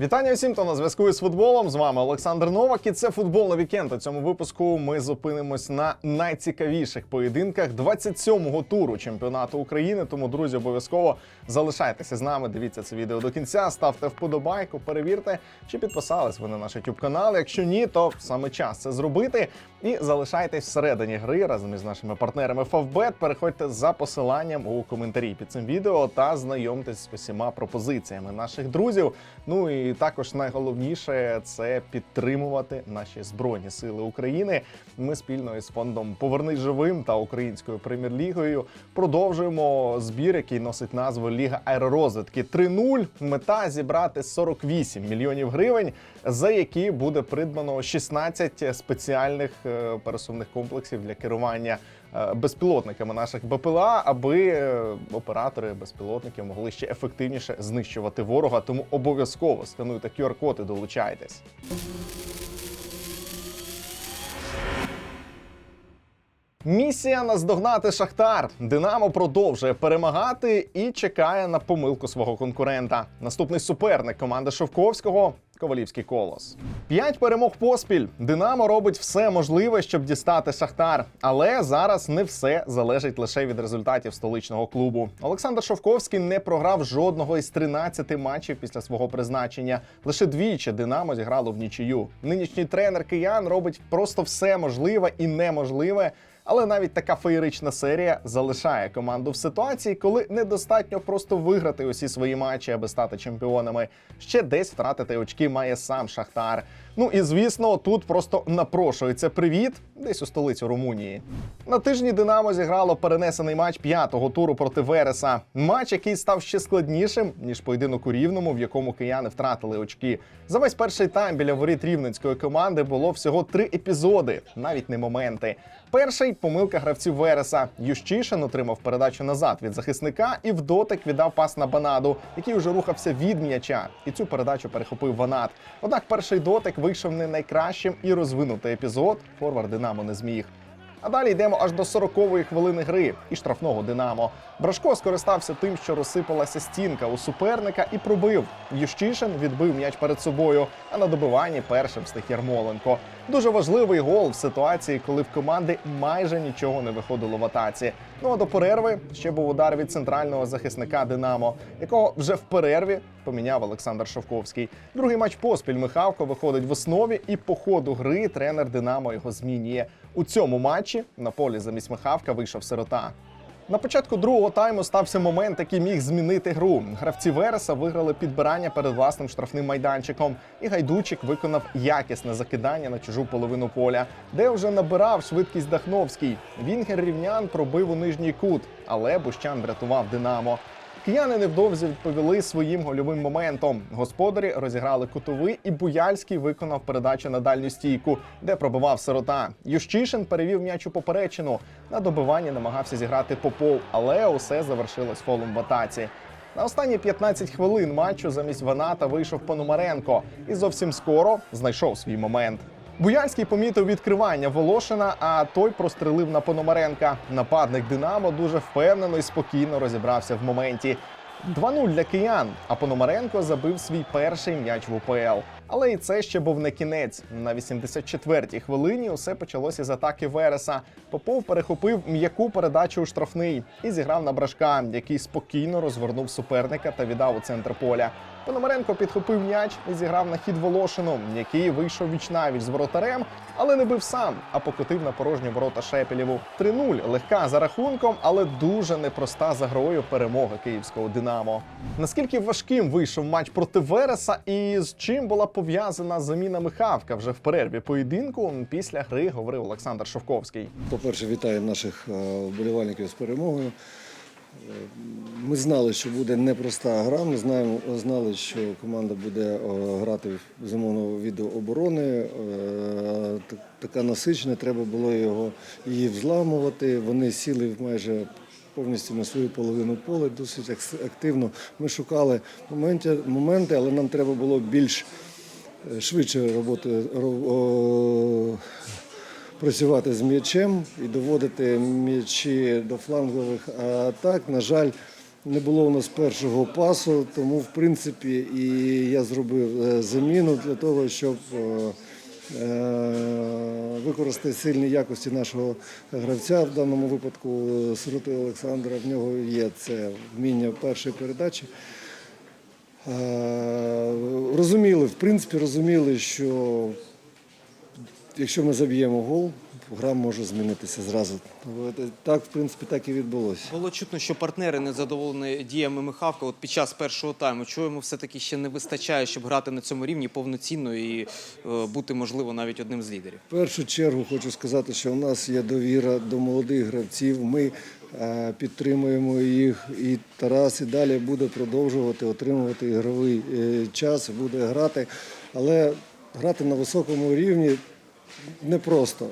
Вітання всім, хто на зв'язку із футболом. З вами Олександр Новак. І це футбол на вікенд. У цьому випуску ми зупинимось на найцікавіших поєдинках 27-го туру чемпіонату України. Тому, друзі, обов'язково залишайтеся з нами. Дивіться це відео до кінця, ставте вподобайку, перевірте, чи підписались ви на наш YouTube канал. Якщо ні, то саме час це зробити. І залишайтесь всередині гри разом із нашими партнерами Favbet. Переходьте за посиланням у коментарі під цим відео та знайомтесь з усіма пропозиціями наших друзів. Ну і також найголовніше це підтримувати наші збройні сили України. Ми спільно із фондом Повернись живим та українською прем'єр-лігою продовжуємо збір, який носить назву Ліга аеророзвитки 3.0. Мета зібрати 48 мільйонів гривень, за які буде придбано 16 спеціальних пересувних комплексів для керування е, безпілотниками наших БПЛА, аби е, оператори безпілотників могли ще ефективніше знищувати ворога. Тому обов'язково скануйте QR-код і долучайтесь. Місія наздогнати Шахтар. Динамо продовжує перемагати і чекає на помилку свого конкурента. Наступний суперник команди Шовковського. Ковалівський колос. П'ять перемог поспіль. Динамо робить все можливе, щоб дістати Шахтар. Але зараз не все залежить лише від результатів столичного клубу. Олександр Шовковський не програв жодного із 13 матчів після свого призначення. Лише двічі Динамо зіграло в нічию. Нинішній тренер киян робить просто все можливе і неможливе. Але навіть така феєрична серія залишає команду в ситуації, коли недостатньо просто виграти усі свої матчі, аби стати чемпіонами. Ще десь втратити очки має сам Шахтар. Ну і звісно, тут просто напрошується привіт десь у столицю Румунії. На тижні Динамо зіграло перенесений матч п'ятого туру проти Вереса. Матч, який став ще складнішим ніж поєдинок у рівному, в якому кияни втратили очки. За весь перший тайм біля воріт рівненської команди було всього три епізоди, навіть не моменти. Перший помилка гравців Вереса. Ющишин отримав передачу назад від захисника і в дотик віддав пас на Банаду, який уже рухався від м'яча. І цю передачу перехопив Ванат. Однак перший дотик вийшов не найкращим і розвинутий епізод форвард Динамо не зміг. А далі йдемо аж до 40-ї хвилини гри і штрафного Динамо. Брашко скористався тим, що розсипалася стінка у суперника і пробив. Ющишин відбив м'яч перед собою, а на добиванні першим встиг Ярмоленко. Дуже важливий гол в ситуації, коли в команди майже нічого не виходило в атаці. Ну а до перерви ще був удар від центрального захисника Динамо, якого вже в перерві поміняв Олександр Шовковський. Другий матч поспіль Михавко виходить в основі, і по ходу гри тренер Динамо його змінює. У цьому матчі на полі замість Михавка вийшов сирота. На початку другого тайму стався момент, який міг змінити гру. Гравці Вереса виграли підбирання перед власним штрафним майданчиком, і гайдучик виконав якісне закидання на чужу половину поля, де вже набирав швидкість Дахновський. Вінгер рівнян пробив у нижній кут, але Бущан врятував Динамо. Кияни невдовзі відповіли своїм гольовим моментом. Господарі розіграли кутовий, і Буяльський виконав передачу на дальню стійку, де пробивав сирота. Ющишин перевів м'яч у поперечину. На добиванні намагався зіграти Попов, але усе завершилось фолом в атаці. На останні 15 хвилин матчу замість Ваната вийшов Пономаренко і зовсім скоро знайшов свій момент. Буяльський помітив відкривання Волошина, а той прострелив на Пономаренка. Нападник Динамо дуже впевнено і спокійно розібрався в моменті. 2-0 для киян, а Пономаренко забив свій перший м'яч в УПЛ. Але і це ще був не кінець. На 84-й хвилині усе почалося з атаки Вереса. Попов перехопив м'яку передачу у штрафний і зіграв на брашка, який спокійно розвернув суперника та віддав у центр поля. Пономаренко підхопив м'яч і зіграв на хід Волошину, який вийшов вічнавіч з воротарем, але не бив сам, а покотив на порожні ворота Шепелєву. 3-0. легка за рахунком, але дуже непроста за грою перемога київського Динамо. Наскільки важким вийшов матч проти Вереса, і з чим була пов'язана заміна Михавка вже в перерві поєдинку? Після гри говорив Олександр Шовковський. По-перше, вітаю наших е, вболівальників з перемогою. Е, Ми знали, що буде непроста гра. Ми знаємо, знали, що команда буде е, грати в зимовному відео оборони. Така насичена, треба було його її взламувати. Вони сіли майже повністю на свою половину поля, досить активно. Ми шукали моменти, але нам треба було більш швидше роботи ро- о, працювати з м'ячем і доводити м'ячі до флангових атак. На жаль, Не було у нас першого пасу, тому в принципі і я зробив е, заміну для того, щоб е, використати сильні якості нашого гравця. В даному випадку е, Сироти Олександра. В нього є це вміння першої передачі. Е, Розуміли, в принципі, розуміли, що якщо ми заб'ємо гол, гра може змінитися зразу. Так, в принципі, так і відбулося. Було чутно, що партнери не задоволені діями Михавка от під час першого тайму. Чого йому все-таки ще не вистачає, щоб грати на цьому рівні повноцінно і е, бути, можливо, навіть одним з лідерів. В першу чергу хочу сказати, що в нас є довіра до молодих гравців. Ми підтримуємо їх, і Тарас і далі буде продовжувати отримувати ігровий е, час, буде грати. Але грати на високому рівні непросто.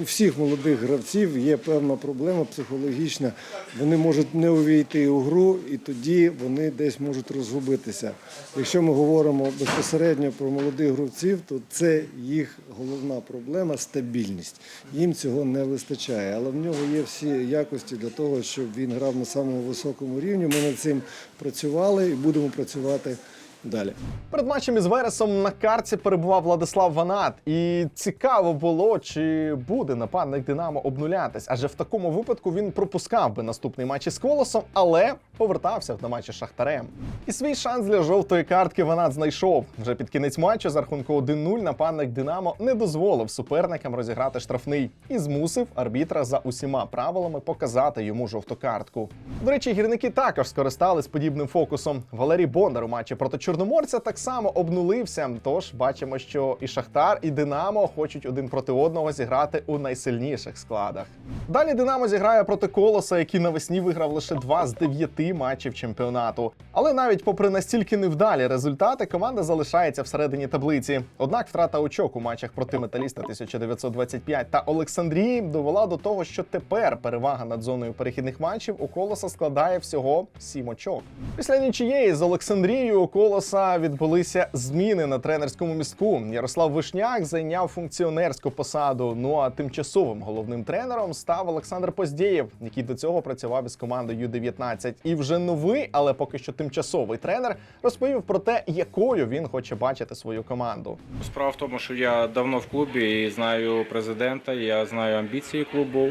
У всіх молодих гравців є певна проблема психологічна. Вони можуть не увійти у гру, і тоді вони десь можуть розгубитися. Якщо ми говоримо безпосередньо про молодих гравців, то це їх головна проблема стабільність. Їм цього не вистачає. Але в нього є всі якості для того, щоб він грав на самому високому рівні. Ми над цим працювали і будемо працювати далі. Перед матчем із Вересом на карті перебував Владислав Ванат, і цікаво було, чи буде нападник Динамо обнулятись. Адже в такому випадку він пропускав би наступний матч із колосом, але повертався на матчі з Шахтарем. І свій шанс для жовтої картки Ванат знайшов. Вже під кінець матчу з рахунку 1-0 нападник Динамо не дозволив суперникам розіграти штрафний і змусив арбітра за усіма правилами показати йому жовту картку. До речі, гірники також скористались подібним фокусом. Валерій Бондар у матчі проти Чорноморця так само обнулився. Тож бачимо, що і Шахтар, і Динамо хочуть один проти одного зіграти у найсильніших складах. Далі Динамо зіграє проти Колоса, який навесні виграв лише два з дев'яти матчів чемпіонату. Але навіть попри настільки невдалі результати, команда залишається всередині таблиці. Однак втрата очок у матчах проти металіста 1925 та Олександрії довела до того, що тепер перевага над зоною перехідних матчів у Колоса складає всього 7 очок. Після нічиєї з Олександрією у Колоса відбулися зміни на тренерському містку. Ярослав Вишняк зайняв функціонерську посаду. Ну а тимчасовим головним тренером став Олександр Поздєєв, який до цього працював із командою Ю-19. І вже новий, але поки що тимчасовий тренер розповів про те, якою він хоче бачити свою команду. Справа в тому, що я давно в клубі і знаю президента, я знаю амбіції клубу.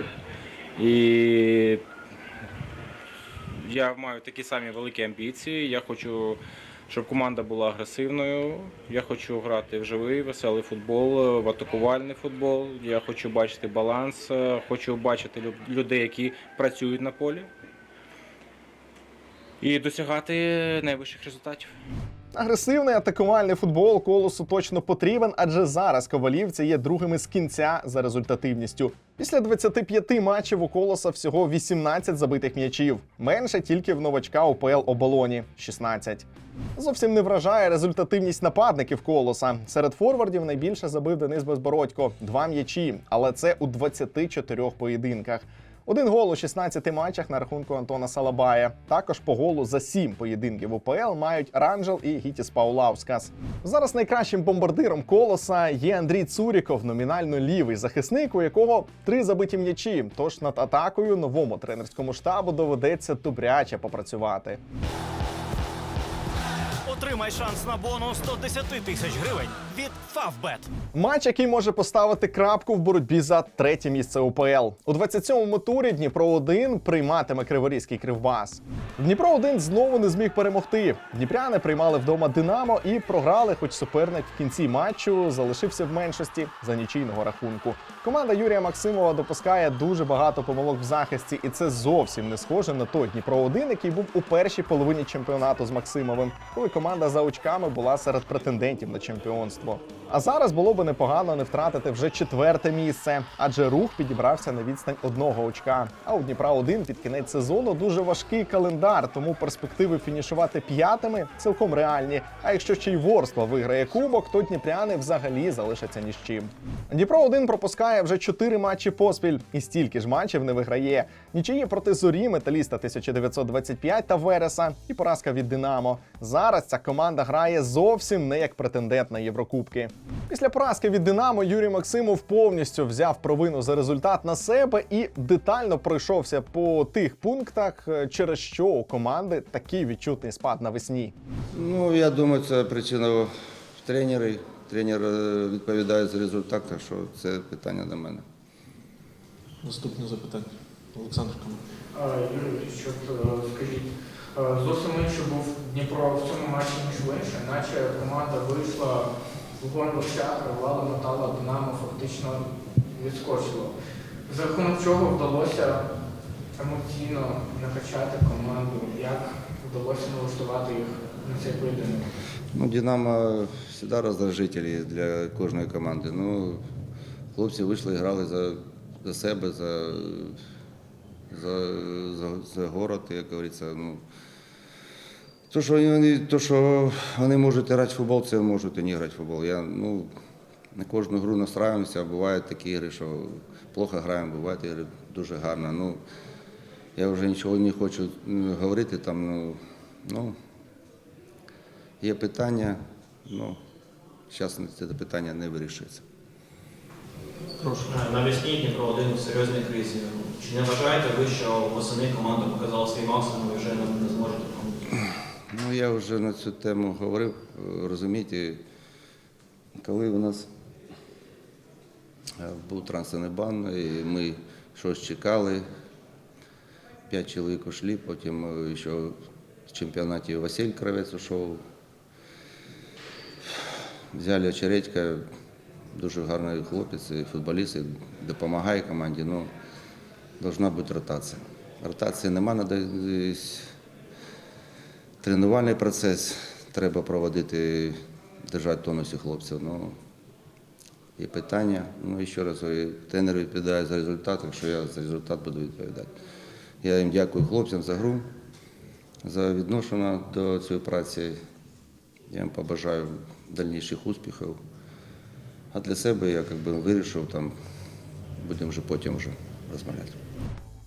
І я маю такі самі великі амбіції. Я хочу, щоб команда була агресивною. Я хочу грати в живий, веселий футбол, в атакувальний футбол. Я хочу бачити баланс, хочу бачити людей, які працюють на полі. І досягати найвищих результатів. Агресивний атакувальний футбол колосу точно потрібен, адже зараз ковалівці є другими з кінця за результативністю. Після 25 матчів у колоса всього 18 забитих м'ячів. Менше тільки в новачка УПЛ оболоні 16. Зовсім не вражає результативність нападників колоса. Серед форвардів найбільше забив Денис Безбородько два м'ячі, але це у 24 поєдинках. Один гол у 16 матчах на рахунку Антона Салабая. Також по голу за 7 поєдинків УПЛ мають Ранжел і Гітіс Паулаускас. Зараз найкращим бомбардиром колоса є Андрій Цуріков, номінально лівий захисник, у якого три забиті м'ячі. Тож над атакою новому тренерському штабу доведеться добряче попрацювати. Отримай шанс на бонус 110 тисяч гривень від Favbet. Матч, який може поставити крапку в боротьбі за третє місце УПЛ. У 27-му турі Дніпро 1 прийматиме Криворізький кривбас. Дніпро 1 знову не зміг перемогти. Дніпряни приймали вдома Динамо і програли, хоч суперник в кінці матчу залишився в меншості за нічийного рахунку. Команда Юрія Максимова допускає дуже багато помилок в захисті, і це зовсім не схоже на той Дніпро 1 який був у першій половині чемпіонату з Максимовим, коли команда за очками була серед претендентів на чемпіонство. А зараз було би непогано не втратити вже четверте місце, адже рух підібрався на відстань одного очка. А у Дніпра 1 під кінець сезону дуже важкий календар, тому перспективи фінішувати п'ятими цілком реальні. А якщо ще й Ворскла виграє кубок, то дніпряни взагалі залишаться ні з чим. Дніпро 1 пропускає вже чотири матчі поспіль, і стільки ж матчів не виграє. Нічиї проти зорі металіста 1925 та Вереса і поразка від Динамо. Зараз ця команда грає зовсім не як претендент на Єврокубки. Після поразки від Динамо Юрій Максимов повністю взяв провину за результат на себе і детально пройшовся по тих пунктах, е, через що у команди такий відчутний спад навесні. Ну, я думаю, це причина в тренері. Тренер е, відповідає за результат, так що це питання до мене. Наступне запитання. Олександр Камер. Юрій, що е, скажіть, зовсім інший був Дніпро в цьому матчі, ніж в інший, наче команда вийшла в вогонь борця, рвала, мотала Динамо, фактично відскочила. За рахунок чого вдалося емоційно накачати команду, як вдалося налаштувати їх на цей поєдинок? Ну, Динамо завжди роздражителі для кожної команди. Ну, хлопці вийшли і грали за, за себе, за, за, за, за город, як говориться. Ну, то, що вони, то, що вони можуть грати в футбол, це можуть і не грати в футбол. Я, ну, на кожну гру настраюємося, бувають такі ігри, що плохо граємо, бувають ігри дуже гарно. Ну, я вже нічого не хочу говорити там. Ну, ну, Є питання, ну, зараз це питання не вирішується. Навесні Дніпро один в серйозній кризі. Чи не вважаєте ви, що восени команда показала свій максимум і вже не, не зможе допомогти? Ну, я вже на цю тему говорив, розумієте, коли у нас е, був трансферний бан, і ми щось чекали, п'ять чоловік ушли, потім е, ще в чемпіонаті Василь Кравець ушов. Взяли очередька, дуже гарний хлопець, і футболіст, допомагає команді. Ну, должна бути ротація. Ротації нема, треба тренувальний процес треба проводити, держати тонусі хлопців. Ну, є питання. Ну і ще раз, тренер відповідає за результат, якщо я за результат буду відповідати. Я їм дякую хлопцям за гру, за відношення до цієї праці. Я їм побажаю дальніших успіхів. А для себе я як би, вирішив, там, будемо вже потім вже розмовляти.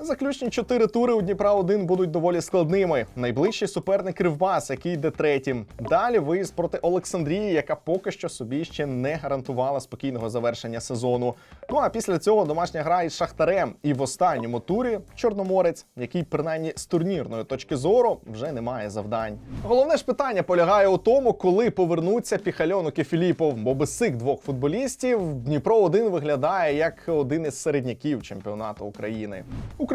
Заключні чотири тури у Дніпра 1 будуть доволі складними. Найближчий суперник Кривбас, який йде третім. Далі виїзд проти Олександрії, яка поки що собі ще не гарантувала спокійного завершення сезону. Ну а після цього домашня гра із Шахтарем. І в останньому турі Чорноморець, який принаймні з турнірної точки зору вже не має завдань. Головне ж питання полягає у тому, коли повернуться Піхальонок і Філіпов, бо без цих двох футболістів Дніпро 1 виглядає як один із середняків чемпіонату України.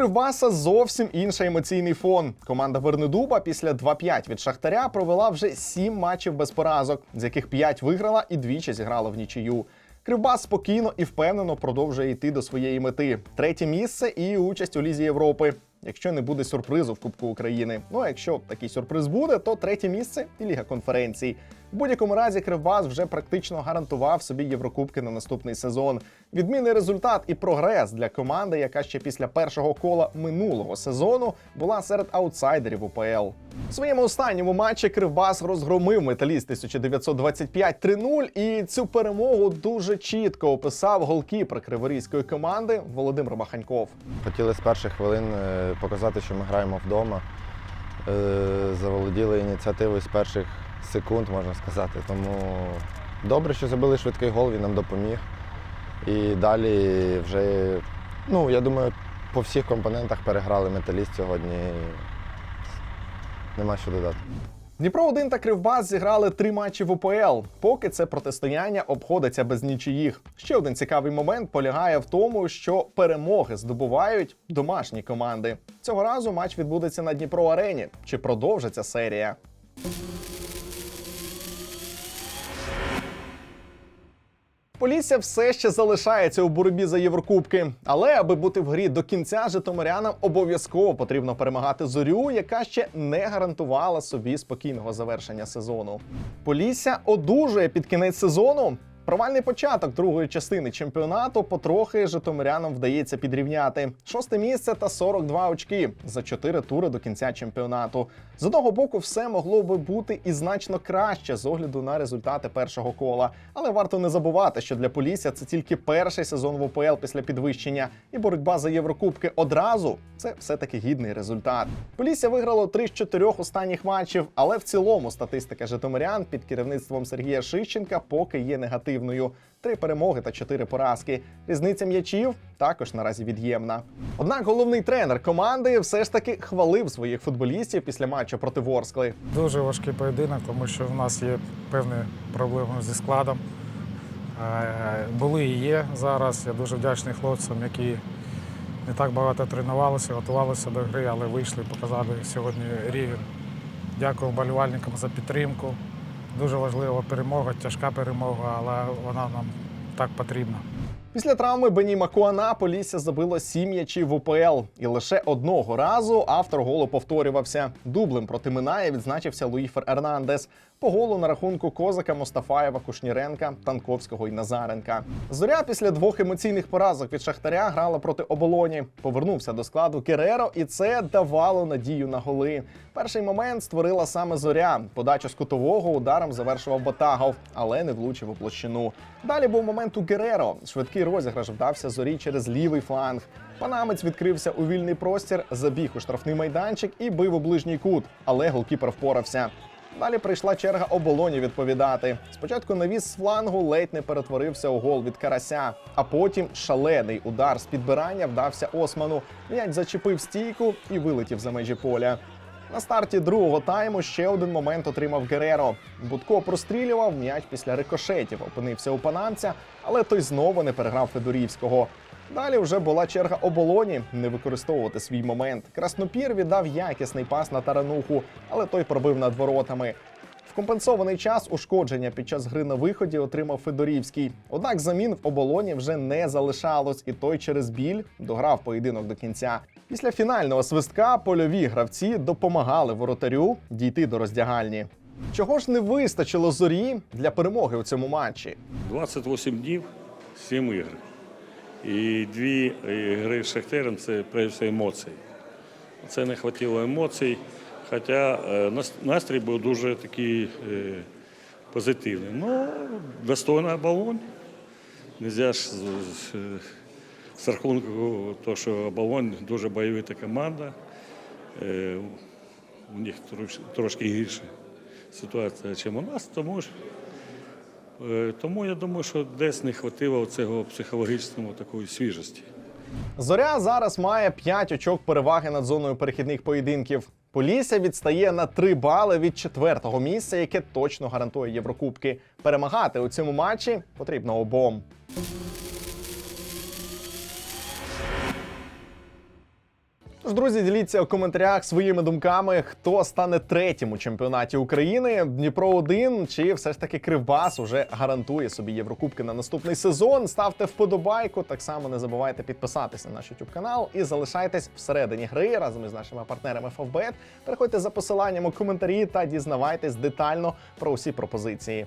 Кривбаса зовсім інший емоційний фон. Команда Вернедуба після 2-5 від Шахтаря провела вже 7 матчів без поразок, з яких 5 виграла і двічі зіграла в нічию. Кривбас спокійно і впевнено продовжує йти до своєї мети. Третє місце і участь у Лізі Європи. Якщо не буде сюрпризу в Кубку України. Ну а якщо такий сюрприз буде, то третє місце і Ліга конференцій. В будь-якому разі Кривбас вже практично гарантував собі Єврокубки на наступний сезон. Відмінний результат і прогрес для команди, яка ще після першого кола минулого сезону була серед аутсайдерів УПЛ. У своєму останньому матчі Кривбас розгромив металіст 1925 3-0 і цю перемогу дуже чітко описав голкіпер криворізької команди Володимир Маханьков. Хотіли з перших хвилин е, показати, що ми граємо вдома. Е, Заволоділи ініціативою з перших секунд, можна сказати. Тому добре, що забили швидкий гол, він нам допоміг. І далі вже, ну, я думаю, по всіх компонентах переграли металіст сьогодні. Нема що додати. Дніпро 1 та Кривбас зіграли три матчі в УПЛ. Поки це протистояння обходиться без нічиїх. Ще один цікавий момент полягає в тому, що перемоги здобувають домашні команди. Цього разу матч відбудеться на Дніпро Арені. Чи продовжиться серія? Полісся все ще залишається у боротьбі за Єврокубки. Але аби бути в грі до кінця, житомирянам обов'язково потрібно перемагати зорю, яка ще не гарантувала собі спокійного завершення сезону. Полісся одужує під кінець сезону. Провальний початок другої частини чемпіонату потрохи житомирянам вдається підрівняти. Шосте місце та 42 очки за чотири тури до кінця чемпіонату. З одного боку, все могло би бути і значно краще з огляду на результати першого кола. Але варто не забувати, що для Полісся це тільки перший сезон в УПЛ після підвищення, і боротьба за Єврокубки одразу це все-таки гідний результат. Полісся виграло три з чотирьох останніх матчів, але в цілому статистика житомирян під керівництвом Сергія Шищенка поки є негативною. Три перемоги та чотири поразки. Різниця м'ячів також наразі від'ємна. Однак головний тренер команди все ж таки хвалив своїх футболістів після матчу проти Ворскли. Дуже важкий поєдинок, тому що в нас є певні проблеми зі складом. Е, Були і є зараз. Я дуже вдячний хлопцям, які не так багато тренувалися, готувалися до гри, але вийшли, показали сьогодні рівень. Дякую вболівальникам за підтримку. Дуже важлива перемога, тяжка перемога, але вона нам так потрібна. Після травми Бені Макуана Полісся забило сім м'ячів в УПЛ. І лише одного разу автор голу повторювався. Дублем проти Минає відзначився Луїфер Ернандес. По голу на рахунку Козака, Мустафаєва, Кушніренка, Танковського і Назаренка. Зоря після двох емоційних поразок від Шахтаря грала проти оболоні. Повернувся до складу Кереро, і це давало надію на голи. Перший момент створила саме зоря. Подачу з кутового ударом завершував Батагов, але не влучив у площину. Далі був момент у Гереро. Швидкий розіграш вдався зорі через лівий фланг. Панамець відкрився у вільний простір, забіг у штрафний майданчик і бив у ближній кут, але голкіпер впорався. Далі прийшла черга оболоні відповідати. Спочатку навіс з флангу ледь не перетворився у гол від карася, а потім шалений удар з підбирання вдався Осману. М'яч зачепив стійку і вилетів за межі поля. На старті другого тайму ще один момент отримав Гереро. Будко прострілював м'яч після рикошетів, опинився у панамця, але той знову не переграв Федорівського. Далі вже була черга оболоні не використовувати свій момент. Краснопір віддав якісний пас на тарануху, але той пробив над воротами. В компенсований час ушкодження під час гри на виході отримав Федорівський. Однак замін в оболоні вже не залишалось, і той через біль дограв поєдинок до кінця. Після фінального свистка польові гравці допомагали воротарю дійти до роздягальні. Чого ж не вистачило зорі для перемоги у цьому матчі? 28 днів, 7 ігор. І дві е, гри з Шахтером це все емоції. Це не вистачило емоцій, хоча е, настрій був дуже такий е, позитивний. Ну, достойна оболонь. Нельзя ж з, з, рахунку, то, що оболонь дуже бойовита команда. Е, у них трош- трошки гірша ситуація, ніж у нас, тому Е, Тому я думаю, що десь не вистачило цього психологічного такої свіжості. Зоря зараз має 5 очок переваги над зоною перехідних поєдинків. Полісся відстає на 3 бали від четвертого місця, яке точно гарантує Єврокубки. Перемагати у цьому матчі потрібно обом. Тож, друзі, діліться у коментарях своїми думками, хто стане третім у чемпіонаті України. Дніпро 1 чи все ж таки Кривбас уже гарантує собі Єврокубки на наступний сезон. Ставте вподобайку. Так само не забувайте підписатися на наш YouTube канал і залишайтесь всередині гри разом із нашими партнерами Favbet. Переходьте за посиланням у коментарі та дізнавайтесь детально про усі пропозиції.